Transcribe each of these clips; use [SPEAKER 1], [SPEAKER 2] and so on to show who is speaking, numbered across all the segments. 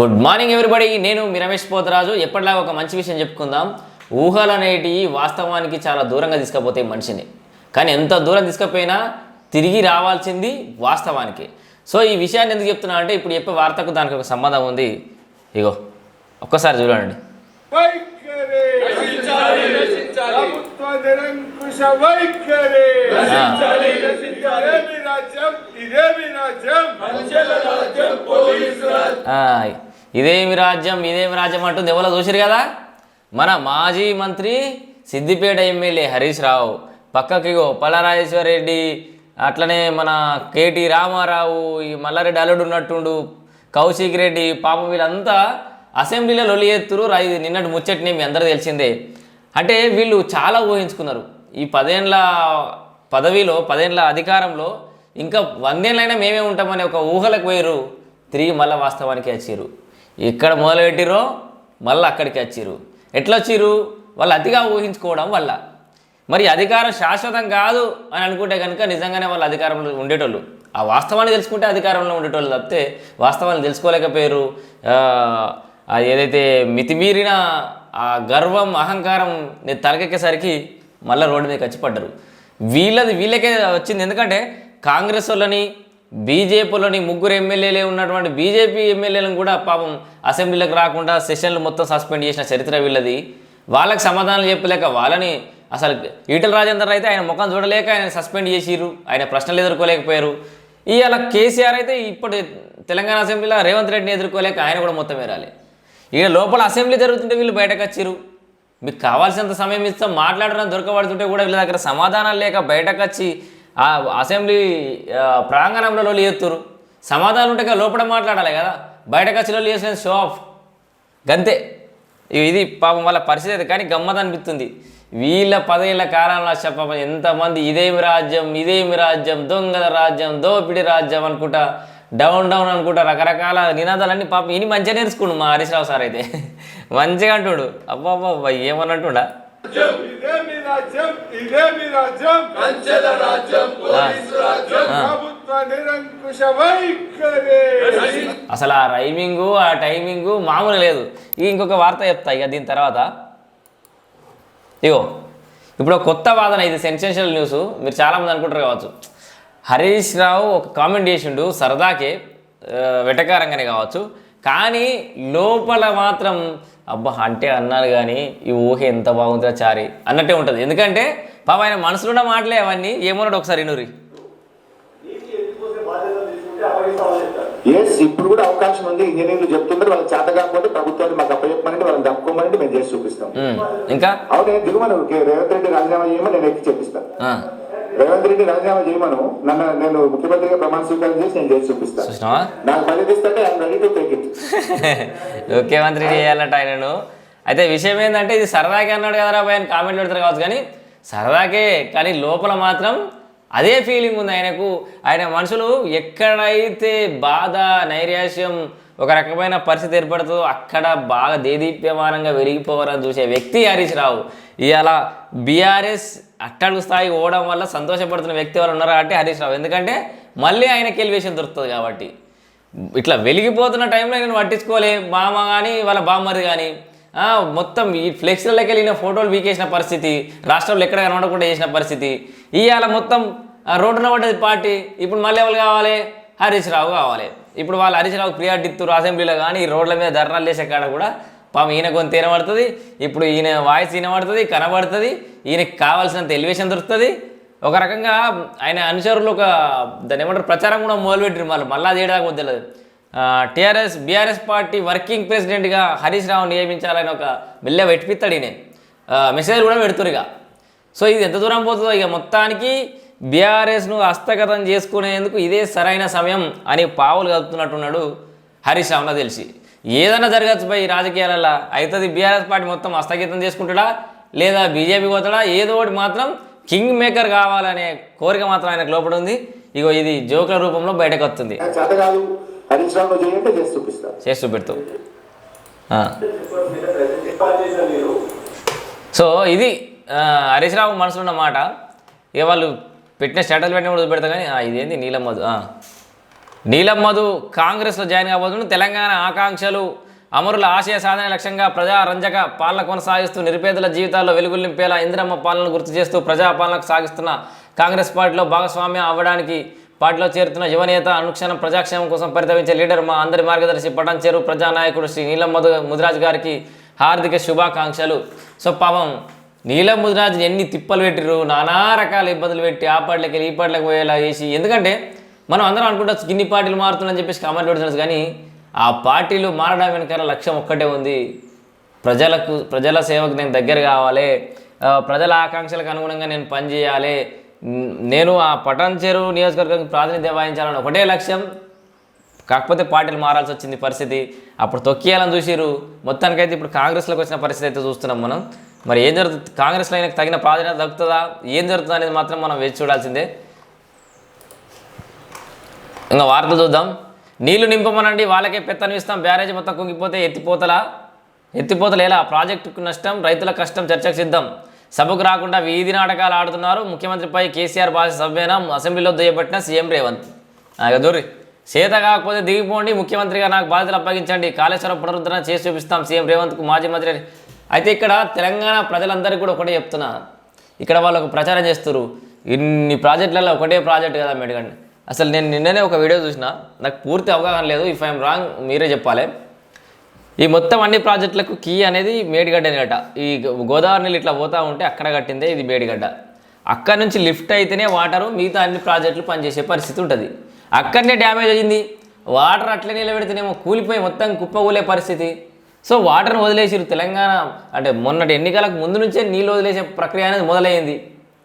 [SPEAKER 1] Good morning everybody నేను మీ రమేష్ పోతరాజు. ఎప్పటిలాగా ఒక మంచి విషయం చెప్పుకుందాం. ఊహలు అనేటివి వాస్తవానికి చాలా దూరంగా తీసుకుపోతాయి మనిషిని. కానీ ఎంత దూరం తీసుకుపోయినా తిరిగి రావాల్సింది వాస్తవానికి. సో ఈ విషయాన్ని ఎందుకు చెప్తున్నా అంటే ఇప్పుడు చెప్పే వార్తకు దానికి ఒక సంబంధం ఉంది. ఇగో ఒక్కసారి చూడండి.
[SPEAKER 2] వైఖరి. ఇదేమి రాజ్యం? ఇదేమి రాజ్యం
[SPEAKER 1] ఇదేమి రాజ్యం ఇదేమి రాజ్యం అంటుంది ఎవరో చూసిరు కదా? మన మాజీ మంత్రి సిద్దిపేట ఎమ్మెల్యే హరీష్ రావు. పక్కకి ఇగో రెడ్డి అట్లనే మన కేటీ రామారావు ఈ మల్లారెడ్డి అల్లుడు ఉన్నట్టుండు కౌశిక్ రెడ్డి పాపం వీళ్ళంతా అసెంబ్లీలో లొలి ఎత్తురు. రా- ఇది నిన్నటి ముచ్చటిని మీ అందరూ తెలిసిందే. అంటే వీళ్ళు చాలా ఊహించుకున్నారు. ఈ పదేండ్ల పదవిలో పదేండ్ల అధికారంలో ఇంకా వందేళ్ళైనా మేమే ఉంటామని ఒక ఊహలకు పోయారు తిరిగి మళ్ళీ వాస్తవానికి వచ్చారు ఇక్కడ మొదలుపెట్టిరో మళ్ళీ అక్కడికి వచ్చారు ఎట్లా వచ్చిరు వాళ్ళు అతిగా ఊహించుకోవడం వల్ల. మరి అధికారం శాశ్వతం కాదు అని అనుకుంటే కనుక నిజంగానే వాళ్ళు అధికారంలో ఉండేటోళ్ళు. ఆ వాస్తవాన్ని తెలుసుకుంటే అధికారంలో ఉండేటోళ్ళు తప్పితే వాస్తవాన్ని తెలుసుకోలేకపోయారు. ఏదైతే మితిమీరిన ఆ గర్వం అహంకారం ని తలకెక్కేసరికి మళ్ళీ రోడ్డు మీద వచ్చి పడ్డరు. వీళ్ళది వీళ్ళకే వచ్చింది. ఎందుకంటే కాంగ్రెస్ వాళ్ళని బీజేపీలోని ముగ్గురు ఎమ్మెల్యేలే ఉన్నటువంటి బీజేపీ ఎమ్మెల్యేలను కూడా పాపం అసెంబ్లీలకు రాకుండా సెషన్లు మొత్తం సస్పెండ్ చేసిన చరిత్ర వీళ్ళది. వాళ్ళకి సమాధానాలు చెప్పలేక వాళ్ళని అసలు ఈటల రాజేందర్ అయితే ఆయన ముఖం చూడలేక ఆయన సస్పెండ్ చేసిరు ఆయన ప్రశ్నలు ఎదుర్కోలేకపోయారు. ఇవాళ కేసీఆర్ అయితే ఇప్పుడు తెలంగాణ అసెంబ్లీలో రేవంత్ రెడ్డిని ఎదుర్కోలేక ఆయన కూడా మొత్తం వేరాలి ఇక లోపల అసెంబ్లీ జరుగుతుంటే వీళ్ళు బయటకు వచ్చిర్రు. మీకు కావాల్సినంత సమయం ఇస్తాం మాట్లాడడం దొరకబడుతుంటే కూడా వీళ్ళ దగ్గర సమాధానాలు లేక బయటకు వచ్చి ఆ అసెంబ్లీ ప్రాంగణంలో లోలు సమాధానం ఉంటే కదా లోపల మాట్లాడాలి కదా. బయటకు వచ్చి చేసిన షో ఆఫ్ గంతే. ఇది పాపం వాళ్ళ పరిస్థితి అయితే కానీ గమ్మత అనిపిస్తుంది వీళ్ళ పదేళ్ళ కాలంలో చెప్ప ఎంతమంది ఇదేమి రాజ్యం ఇదేమి రాజ్యం దొంగల రాజ్యం దోపిడి రాజ్యం అనుకుంటా డౌన్ డౌన్ అనుకుంటా రకరకాల నినాదాలన్నీ పాపం ఇని మంచిగా నేర్చుకుండు మా హరీష్ రావు సార్ అయితే. మంచిగా అంటుడు. అబ్బా
[SPEAKER 2] రాజ్యం. ఇదేమి రాజ్యం ప్రభుత్వ నిరంకుశ వైఖరి.
[SPEAKER 1] అసలు ఆ రైమింగు ఆ టైమింగు మామూలు లేదు. ఇక ఇంకొక వార్త చెప్తా ఇక దీని తర్వాత. ఇగో ఇప్పుడు కొత్త వాదన ఇది సెన్సేషనల్ న్యూస్ మీరు చాలామంది అనుకుంటారు కావచ్చు. హరీష్ రావు ఒక కామెంట్ చేసిండు సరదాకే వెటకారంగానే కావచ్చు. కానీ లోపల మాత్రం అబ్బా అంటే అన్నారు కానీ ఈ ఊహ ఎంత బాగుందిరా చారి అన్నట్టే ఉంటుంది. ఎందుకంటే పాప ఆయన మనసులో మాటలే అవన్నీ. ఏమన్నాడు ఒకసారి ఇనురి
[SPEAKER 3] ఎస్ ఇప్పుడు కూడా అవకాశం ఉంది. ఇంజనీర్లు చెప్తున్నారు వాళ్ళకి చేత కాకపోతే ప్రభుత్వాన్ని మాకు అప్పచెప్పమని వాళ్ళని తప్పుకోమని మేము చేసి చూపిస్తాం.
[SPEAKER 1] ఇంకా?
[SPEAKER 3] అవునే దిగుమను రేవంత్ రెడ్డి రాజీనామా చేయమని నేను ఎక్కి చెప్పిస్తాను రేవంత్ రెడ్డి రాజీనామా చేయమను. నన్ను నేను ముఖ్యమంత్రిగా ప్రమాణ స్వీకారం చేసి నేను చేసి చూపిస్తాను. నాకు పని ఇస్తుంటే I'm ready to take it
[SPEAKER 1] ముఖ్యమంత్రి చేయాలట ఆయనను. అయితే విషయం ఏంటంటే ఇది సరదాకే అన్నాడు కదరా బాయ్ అని కామెంట్లు పెడతారు కావచ్చు కానీ సరదాకే కానీ లోపల మాత్రం అదే ఫీలింగ్ ఉంది ఆయనకు. ఆయన మనుషులు ఎక్కడైతే బాధ నైరాశ్యం ఒక రకమైన పరిస్థితి ఏర్పడుతుందో అక్కడ బాగా దేదీప్యమానంగా వెలిగిపోవాలని చూసే వ్యక్తి హరీష్ రావు. ఇవాళ బీఆర్ఎస్ అట్టడుగు స్థాయి పోవడం వల్ల సంతోషపడుతున్న వ్యక్తి ఎవరు ఉన్నారా అంటే హరీష్ రావు. ఎందుకంటే మళ్ళీ ఆయనకి ఎలివేషన్ దొరుకుతుంది కాబట్టి. ఇట్లా వెలిగిపోతున్న టైంలో నేను పట్టించుకోలే. మామ కానీ వాళ్ళ బామ్మది కానీ మొత్తం ఈ ఫ్లెక్స్లకి వెళ్ళిన ఫోటోలు వీకేసిన పరిస్థితి రాష్ట్రంలో ఎక్కడ కనబడకుండా చేసిన పరిస్థితి. ఇవాళ మొత్తం ఆ, రోడ్డున పడ్డది పార్టీ ఇప్పుడు మళ్ళీ ఎవరు కావాలి? హరీష్ రావు కావాలి. ఇప్పుడు వాళ్ళు హరీష్ రావు ప్రియారిటీ ఇస్తారు అసెంబ్లీలో కానీ ఈ రోడ్ల మీద ధర్నాలు చేసే కాడ కూడా పాపం ఈయన కొంత వినబడుతుంది ఇప్పుడు ఈయన వాయిస్ వినబడుతుంది కనబడుతుంది ఈయనకి కావాల్సినంత ఎలివేషన్ దొరుకుతుంది. ఒక రకంగా ఆయన అనుచరులు ఒక దాని ఏమంటారు ప్రచారం కూడా మొదలుపెట్టారు వాళ్ళు. మళ్ళీ చేయడానికి వద్దలేదు తెలియదు టీఆర్ఎస్ బీఆర్ఎస్ పార్టీ వర్కింగ్ ప్రెసిడెంట్గా హరీష్ రావు నియమించాలని ఒక మెల్ల పెట్టిపిస్తాడు ఈయన. మెసేజ్ కూడా పెడుతురు ఇక. సో ఇది ఎంత దూరం పోతుందో ఇక మొత్తానికి బీఆర్ఎస్ను హస్తగతం చేసుకునేందుకు ఇదే సరైన సమయం అని పావులు కలుపుతున్నట్టున్నాడు హరీష్ రావులో తెలిసి. ఏదైనా జరగచ్చు పోయి రాజకీయాలలో అవుతుంది బీఆర్ఎస్ పార్టీ మొత్తం హస్తగతం చేసుకుంటాడా? లేదా బీజేపీ పోతాడా? ఏదో ఒకటి మాత్రం కింగ్ మేకర్ కావాలనే కోరిక మాత్రం ఆయనకు లోపల ఉంది ఇగో ఇది జోకుల రూపంలో బయటకు వస్తుంది
[SPEAKER 3] చేసి
[SPEAKER 1] చూపెడుతూ. సో ఇది హరీష్ రావు మనసులో ఉన్న మాట. ఇక వాళ్ళు పెట్టిన స్టేటస్ పెట్టినప్పుడు పెడతా కానీ ఆ, ఇదేంది నీలం మధు నీలమ్మధు కాంగ్రెస్లో జాయిన్ కాబోతుంది తెలంగాణ ఆకాంక్షలు అమరుల ఆశయ సాధన లక్ష్యంగా ప్రజారంజక పాలన కొనసాగిస్తూ నిరుపేదల జీవితాల్లో వెలుగులు నింపేలా ఇందిరమ్మ పాలనను గుర్తు చేస్తూ ప్రజాపాలనకు సాగిస్తున్న కాంగ్రెస్ పార్టీలో భాగస్వామ్యం అవ్వడానికి పార్టీలో చేరుతున్న యువనేత అనుక్షణం ప్రజాక్షేమం కోసం పరితవించే లీడర్ మా అందరి మార్గదర్శి పటంచేరు ప్రజానాయకుడు శ్రీ నీలం మధు ముదిరాజ్ గారికి హార్దిక శుభాకాంక్షలు. సో పాపం నీలం ముదిరాజ్ ఎన్ని తిప్పలు పెట్టిరు నానా రకాల ఇబ్బందులు పెట్టి ఆ పాటలకి వెళ్ళి ఈ పాటలకు పోయేలా చేసి ఎందుకంటే మనం అందరం అనుకుంటాం గిన్ని పార్టీలు మారుతున్నాయని చెప్పేసి కామెంట్ పెడుతున్నారు. కానీ ఆ పార్టీలు మారడం వెనకాల లక్ష్యం ఒక్కటే ఉంది. ప్రజలకు ప్రజల సేవకు నేను దగ్గర కావాలి. ప్రజల ఆకాంక్షలకు అనుగుణంగా నేను పనిచేయాలి నేను ఆ పటాన్ చెరువు నియోజకవర్గానికి ప్రాతినిధ్యం వహించాలని ఒకటే లక్ష్యం. కాకపోతే పార్టీలు మారాల్సి వచ్చింది పరిస్థితి. అప్పుడు తొక్కియాలని చూసిరు మొత్తానికైతే ఇప్పుడు కాంగ్రెస్లోకి వచ్చిన పరిస్థితి అయితే చూస్తున్నాం మనం. మరి ఏం జరుగుతుంది? కాంగ్రెస్లో అయినా తగిన ప్రాధాన్యత దక్కుతుందా? ఏం జరుగుతుంది అనేది మాత్రం మనం వేచి చూడాల్సిందే. ఇంకా వార్తలు చూద్దాం. నీళ్ళు నింపమనండి వాళ్ళకే పెత్తనిస్తాం బ్యారేజ్ మొత్తం కుంగిపోతే ఎత్తిపోతలా? ఎత్తిపోతలు ఎలా? ప్రాజెక్టుకు నష్టం రైతుల కష్టం చర్చకు సిద్ధం. సభకు రాకుండా వీధి నాటకాలు ఆడుతున్నారు. ముఖ్యమంత్రిపై కేసీఆర్ భాష సభ్యన అసెంబ్లీలో దుయ్యబట్టిన సీఎం రేవంత్. దూరి. చేత కాకపోతే దిగిపోండి ముఖ్యమంత్రిగా నాకు బాధ్యతలు అప్పగించండి. కాళేశ్వరం పునరుద్ధరణ చేసి చూపిస్తాం సీఎం రేవంత్కు మాజీ మంత్రి. అయితే ఇక్కడ తెలంగాణ ప్రజలందరికీ కూడా ఒకటే చెప్తున్నా. ఇక్కడ వాళ్ళకు ప్రచారం చేస్తారు ఇన్ని ప్రాజెక్టులలో ఒకటే ప్రాజెక్ట్ కదా మెడగండి. అసలు నేను నిన్ననే ఒక వీడియో చూసిన నాకు పూర్తి అవగాహన లేదు. ఇఫ్ ఐఎమ్ రాంగ్ మీరే చెప్పాలి. ఈ మొత్తం అన్ని ప్రాజెక్టులకు కీ అనేది మేడిగడ్డ మేడిగడ్డనట ఈ గోదావరి నీళ్ళు ఇట్లా పోతా ఉంటే అక్కడ కట్టిందే ఇది మేడిగడ్డ. అక్కడ నుంచి లిఫ్ట్ అయితేనే వాటరు మిగతా అన్ని ప్రాజెక్టులు పనిచేసే పరిస్థితి ఉంటుంది. అక్కడనే డ్యామేజ్ అయ్యింది. వాటర్ అట్లే నిలబెడితేనేమో కూలిపోయి మొత్తం కుప్పకూలే పరిస్థితి. సో వాటర్ని వదిలేసిరు తెలంగాణ. అంటే మొన్నటి ఎన్నికలకు ముందు నుంచే నీళ్ళు వదిలేసే ప్రక్రియ అనేది మొదలైంది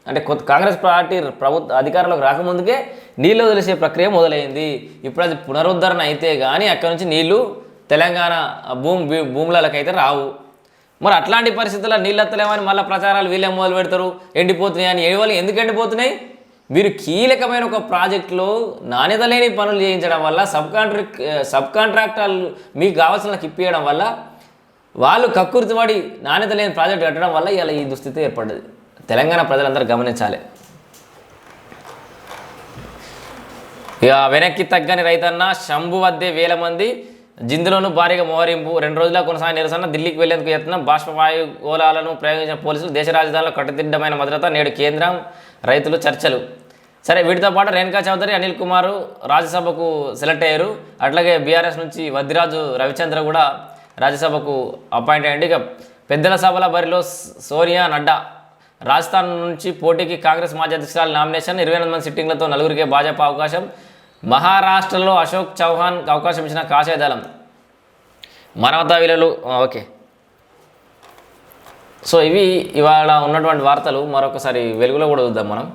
[SPEAKER 1] అంటే కొత్త కాంగ్రెస్ పార్టీ ప్రభుత్వ అధికారంలోకి రాకముందుకే నీళ్ళు వదిలేసే ప్రక్రియ మొదలైంది. ఇప్పుడు అది పునరుద్ధరణ అయితే కానీ అక్కడ నుంచి నీళ్ళు తెలంగాణ భూమి భూ- భూములకైతే రావు. మరి అట్లాంటి పరిస్థితుల్లో నీళ్ళు ఎత్తలేమని మళ్ళీ ప్రచారాలు వీళ్ళే మొదలు పెడతారు. ఎండిపోతున్నాయి అని ఏడు ఎందుకు ఎండిపోతున్నాయి? మీరు కీలకమైన ఒక ప్రాజెక్టులో నాణ్యత లేని పనులు చేయించడం వల్ల సబ్ కాంట్రాక్ట్ సబ్ కాంట్రాక్టర్లు మీకు కావాల్సిన ఇప్పియడం వల్ల వాళ్ళు కక్కుర్తిపడి నాణ్యత లేని ప్రాజెక్ట్ కట్టడం వల్ల ఇలా ఈ దుస్థితి ఏర్పడ్డది. తెలంగాణ ప్రజలందరూ గమనించాలి. ఇక వెనక్కి తగ్గని రైతన్న శంభు వద్దే వేల మంది. జిందులోనూ భారీగా మోహరింపు. రెండు రోజుల కొనసాగిన నిరసన ఢిల్లీకి వెళ్ళేందుకు యత్నం. బాష్పవాయు గోళాలను ప్రయోగించిన పోలీసులు దేశ రాజధానిలో కట్టుదిడ్డమైన భద్రత నేడు కేంద్రం రైతులు చర్చలు. సరే వీటితో పాటు రేణుకా చౌదరి అనిల్ కుమారు రాజ్యసభకు సెలెక్ట్ అయ్యారు. అట్లాగే బీఆర్ఎస్ నుంచి వద్దిరాజు రవిచంద్ర కూడా రాజ్యసభకు అపాయింట్ అయ్యండి ఇక పెద్దల సభల బరిలో సోనియా నడ్డా. రాజస్థాన్ నుంచి పోటీకి కాంగ్రెస్ మాజీ అధ్యక్షురాలు నామినేషన్. ఇరవై ఎనిమిది మంది సిట్టింగ్లతో నలుగురికే భాజపా అవకాశం. మహారాష్ట్రలో అశోక్ చౌహాన్ అవకాశం ఇచ్చిన కాషాయ దళం. మానవతా విలువలు ఓకే. సో ఇవి ఇవాళ ఉన్నటువంటి వార్తలు మరొకసారి వెలుగులో కూడా చూద్దాం మనం.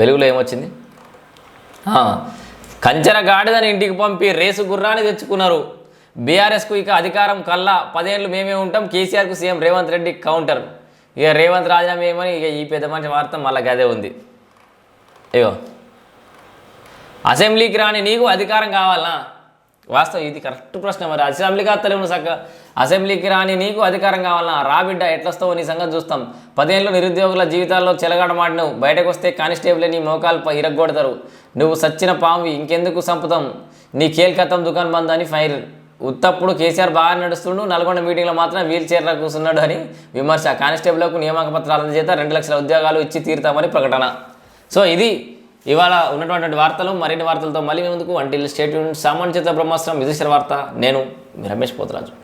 [SPEAKER 1] వెలుగులో ఏమొచ్చింది? కంచెర గాడిదని ఇంటికి పంపి రేసు గుర్రాన్ని తెచ్చుకున్నారు. బీఆర్ఎస్కు ఇక అధికారం కల్లా పదేళ్ళు మేమే ఉంటాం కేసీఆర్కు సీఎం రేవంత్ రెడ్డి కౌంటర్. ఇక రేవంత్ రాజీనామా ఏమని ఇక ఈ పెద్ద మంచి వార్త మళ్ళీ గదే ఉంది. అయ్యో అసెంబ్లీకి రాని నీకు అధికారం కావాలా? వాస్తవం ఇది కరెక్ట్ ప్రశ్న మరి. అసెంబ్లీకి వస్తలేవు సక్క అసెంబ్లీకి రాని నీకు అధికారం కావాలా? రా బిడ్డ ఎట్లొస్తావో నీ సంగతి చూస్తాం. పదేళ్ళు నిరుద్యోగుల జీవితాల్లో చెలగాడమాడినవు. బయటకు వస్తే కానిస్టేబుల్ నీ మోకాలు ఇరగొడతారు నువ్వు సచ్చిన పాము ఇంకెందుకు సంపుతాం? నీ కేల్కతం దుకాణం బంద్ అని ఫైర్. ఉత్తప్పుడు కేసీఆర్ బాగా నడుస్తుండు. నల్గొండ మీటింగ్లో మాత్రం వీల్ చైర్లో కూర్చున్నాడు అని విమర్శ. కానిస్టేబుల్కు నియామక పత్రాల చేత రెండు లక్షల ఉద్యోగాలు ఇచ్చి తీరుతామని ప్రకటన. సో ఇది ఇవాళ ఉన్నటువంటి వార్తలు మరిన్ని వార్తలతో మళ్ళీ ముందుకు. వంటి స్టేట్ సామాన్య చిత్ర బ్రహ్మాస్త్రం విదేశీ వార్త. నేను రమేష్ పోతరాజు.